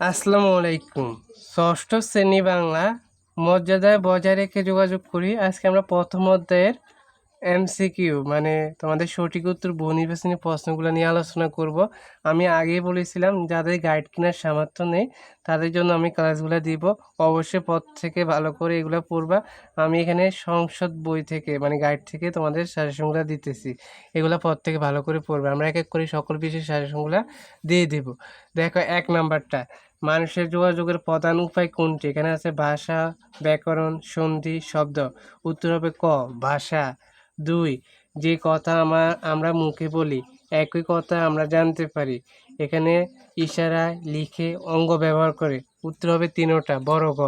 আসসালামু আলাইকুম। ষষ্ঠ শ্রেণি বাংলা মর্যাদায় বজায় রেখে যোগাযোগ করি। আজকে আমরা প্রথম অধ্যায়ের এমসিকিউ মানে তোমাদের সঠিক উত্তর বহু প্রশ্নগুলো নিয়ে আলোচনা করব। আমি আগেই বলেছিলাম, যাদের গাইড কেনার সামর্থ্য নেই, তাদের জন্য আমি ক্লাসগুলো দিব। অবশ্যই পথ থেকে ভালো করে এগুলো পড়বা। আমি এখানে সংসদ বই থেকে মানে গাইড থেকে তোমাদের সাজেশনগুলো দিতেছি। এগুলো পথ থেকে ভালো করে পড়বে। আমরা এক এক করে সকল বিষয়ের সাজেশনগুলো দিয়ে দেব। দেখো, এক নাম্বারটা মানুষের যোগাযোগের প্রধান উপায় কোনটি? এখানে আছে ভাষা, ব্যাকরণ, সন্ধি, শব্দ। উত্তর হবে ক, ভাষা। দুই, যে কথা আমার আমরা মুখে বলি, একই কথা আমরা জানতে পারি। এখানে ইশারায় লিখে অঙ্গ ব্যবহার করে। উত্তর হবে তিনোটা, বড় গ।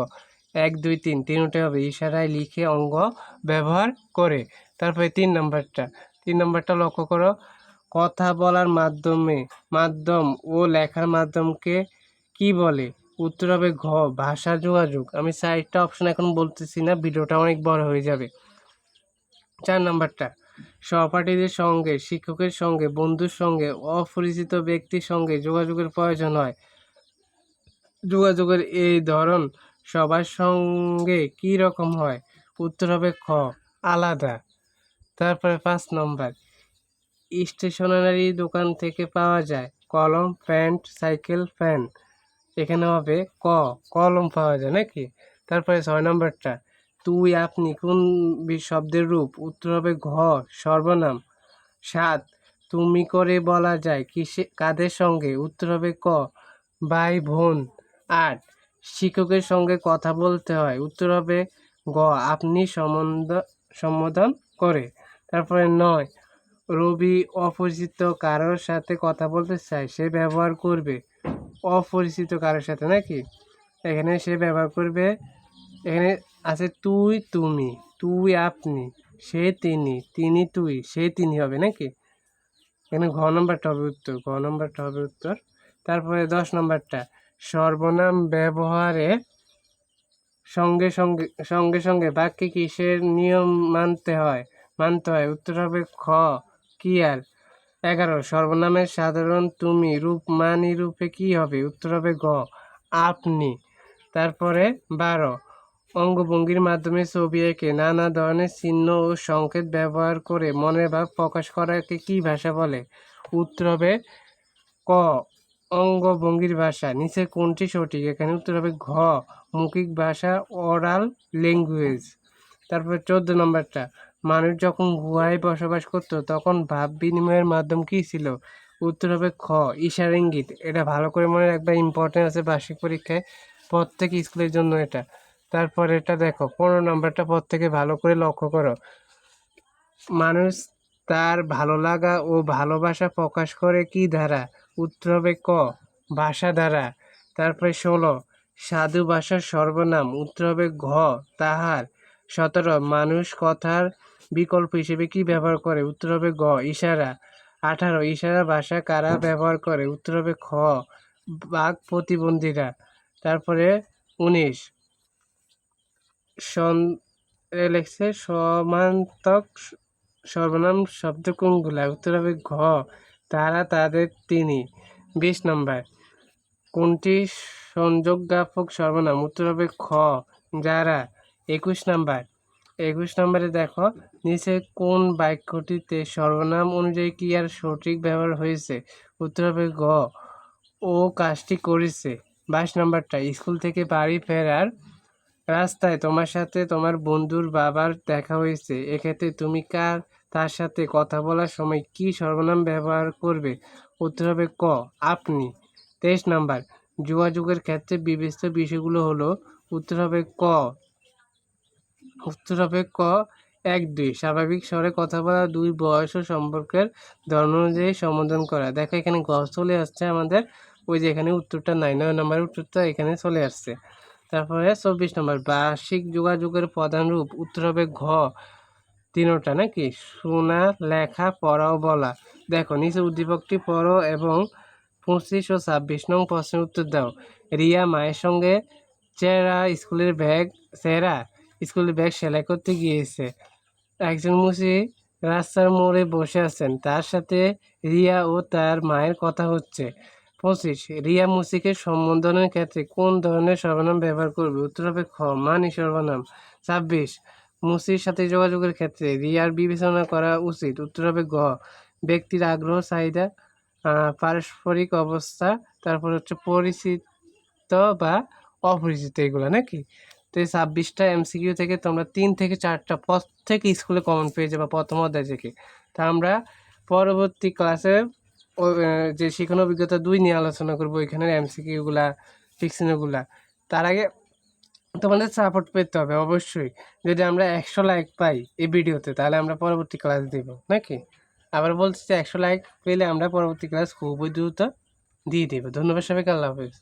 এক, দুই, তিন, তিনটা হবে ইশারায় লিখে অঙ্গ ব্যবহার করে। তারপরে তিন নম্বরটা। তিন নম্বরটা লক্ষ্য করো। কথা বলার মাধ্যমে, মাধ্যম ও লেখার মাধ্যমকে কি বলে? উত্তর হবে ঘ, ভাষা যোগাযোগ। আমি চারটা অপশন এখন বলতেছি না, ভিডিওটা অনেক বড় হয়ে যাবে। চার নাম্বারটা, সহপাঠীদের সঙ্গে, শিক্ষকের সঙ্গে, বন্ধুর সঙ্গে, অপরিচিত ব্যক্তির সঙ্গে যোগাযোগের প্রয়োজন হয়। যোগাযোগের এই ধরন সবার সঙ্গে কি রকম হয়? উত্তর হবে খ, আলাদা। তারপরে পাঁচ নম্বর, স্টেশনারি দোকান থেকে পাওয়া যায়। কলম, প্যান্ট, সাইকেল, ফ্যান। এখানে হবে ক কলম পাওয়া যায় নাকি? তারপরে ছয় নম্বরটা, তুই আপনি কোন শব্দের রূপ? উত্তর হবে ঘ, সর্বনাম। সাত, তুমি করে বলা যায় কিসে, কাদের সঙ্গে? উত্তর হবে ক, ভাই, বোন। আট, শিক্ষকের সঙ্গে কথা বলতে হয়। উত্তর হবে গ, আপনি সম্বন্ধ, সম্বোধন করে। তারপরে নয়, রবি অপরিচিত কারোর সাথে কথা বলতে চায়, সে ব্যবহার করবে। অপরিচিত কারোর সাথে নাকি এখানে সে ব্যবহার করবে, এখানে আছে তুই, তুমি, তুই আপনি, সে তিনি তিনি তুই, সে তিনি হবে নাকি এখানে ঘ নম্বরটা হবে উত্তর, ঘ নম্বরটা হবে উত্তর। তারপরে দশ নম্বরটা, সর্বনাম ব্যবহারে সঙ্গে সঙ্গে সঙ্গে সঙ্গে বাক্যে কিসের নিয়ম মানতে হয়? মানতে হয়, উত্তর হবে খ, কি আর? এগারো, সর্বনামের সাধারণ তুমি, রূপ মানি রূপে কি হবে? উত্তর হবে গ, আপনি। তারপরে বারো, অঙ্গভঙ্গির মাধ্যমে ছবি এঁকে নানা ধরনের চিহ্ন ও সংকেত ব্যবহার করে মনের ভাব প্রকাশ করাকে কি ভাষা বলে? উত্তর হবে ক, অঙ্গভঙ্গির ভাষা। নিচে কোনটি সঠিক? এখানে উত্তর হবে ঘ, মৌখিক ভাষা ওরাল ল্যাঙ্গুয়েজ। তারপরে চোদ্দ নম্বরটা মানুষ যখন গুহায় বসবাস করত, তখন ভাব বিনিময়ের মাধ্যম কি ছিল? উত্তর হবে খ, ইশারা ইঙ্গিত। এটা ভালো করে মনে রাখবা ইম্পর্টেন্ট আছে বার্ষিক পরীক্ষায়। প্রত্যেক স্কুলের জন্য এটা। তারপর এটা দেখো, পনেরো নম্বরটা প্রত্যেকে ভালো করে লক্ষ্য করো। মানুষ তার ভালো লাগা ও ভালোবাসা প্রকাশ করে কি ধারা? উত্তর হবে ক, ভাষা ধারা। তারপরে ষোলো, সাধু ভাষার সর্বনাম। উত্তর হবে ঘ, তাহার। সতেরো, মানুষ কথার বিকল্প হিসেবে কি ব্যবহার করে? উত্তর হবে গ, ইশারা। আঠারো, ইশারা ভাষা কারা ব্যবহার করে? উত্তর হবে খ বাঘ প্রতিবন্ধীরা। তারপরে উনিশ। সন লেখছে সমান্তক সর্বনাম শব্দ কোনগুলা? উত্তর হবে ঘ, তারা তাদের তিনি। বিশ নম্বর। কোনটি সংযোগজ্ঞাপক সর্বনাম? উত্তর হবে খ, যারা। একুশ নাম্বার। একুশ নম্বরে দেখো, নিচে কোন বাক্যটিতে সর্বনাম অনুযায়ী কি আর সঠিক ব্যবহার হয়েছে? উত্তর হবে গ। ও কাজটি করেছে। বাইশ নম্বরটা, স্কুল থেকে বাড়ি ফেরার রাস্তায় তোমার সাথে তোমার বন্ধুর বাবার দেখা হয়েছে। এক্ষেত্রে তুমি কার, তার সাথে কথা বলার সময় কি সর্বনাম ব্যবহার করবে? উত্তর হবে ক। আপনি। তেইশ নাম্বার, যোগাযোগের ক্ষেত্রে বিবেচিত বিষয়গুলো হলো, উত্তর হবে ক। ক। এক, দুই। স্বাভাবিক স্বরে কথা বলা দুই বয়স ও সম্পর্কের ধর্ম অনুযায়ী সম্বোধন করা। দেখো, এখানে গ চলে আসছে আমাদের। ওই যে এখানে উত্তরটা নাই, নয় নম্বরের উত্তরটা এখানে চলে আসছে। তারপরে চব্বিশ নম্বর, বার্ষিক যোগাযোগের প্রধান রূপ। উত্তর হবে ঘ, তিনোটা নাকি? শোনা, লেখা পড়া ও বলা। দেখো নিচে উদ্দীপকটি পড়ো এবং পঁচিশ ও ছাব্বিশ নং প্রশ্নের উত্তর দাও। রিয়া মায়ের সঙ্গে চেরা স্কুলের ব্যাগ, চেরা? স্কুলের ব্যাগ সেলাই করতে গিয়েছে। একজন মুসি রাস্তার মোড়ে বসে আছেন। তার সাথে রিয়া ও তার মায়ের কথা হচ্ছে। পঁচিশ, রিয়া মুসিকে সম্বোধনের ক্ষেত্রে কোন ধরনের সর্বনাম ব্যবহার করবে? উত্তর হবে খ, মানি সর্বনাম। ছাব্বিশ মুসির সাথে যোগাযোগের ক্ষেত্রে রিয়ার বিবেচনা করা উচিত। উত্তর হবে গ, ব্যক্তির আগ্রহ, চাহিদা পারস্পরিক অবস্থা, তারপর হচ্ছে পরিচিত বা অপরিচিত এগুলো নাকি? এই ছাব্বিশটা এমসিকিউ থেকে তোমরা তিন থেকে চারটা প্রত্যেক স্কুলে কমন পেয়ে যাবে প্রথম অধ্যায় থেকে। তা আমরা পরবর্তী ক্লাসে যে শিক্ষণ অভিজ্ঞতা দুই নিয়ে আলোচনা করব এখানে এমসিকিউগুলা ফিকশনগুলা তার আগে তোমাদের সাপোর্ট পেতে হবে অবশ্যই। যদি আমরা একশো লাইক পাই এই ভিডিওতে তাহলে আমরা পরবর্তী ক্লাস দিব, নাকি? আবার বলছি যে একশো লাইক পেলে আমরা পরবর্তী ক্লাস খুবই দ্রুত দিয়ে দেবো। ধন্যবাদ সবাইকে, আল্লাহ হাফিজ।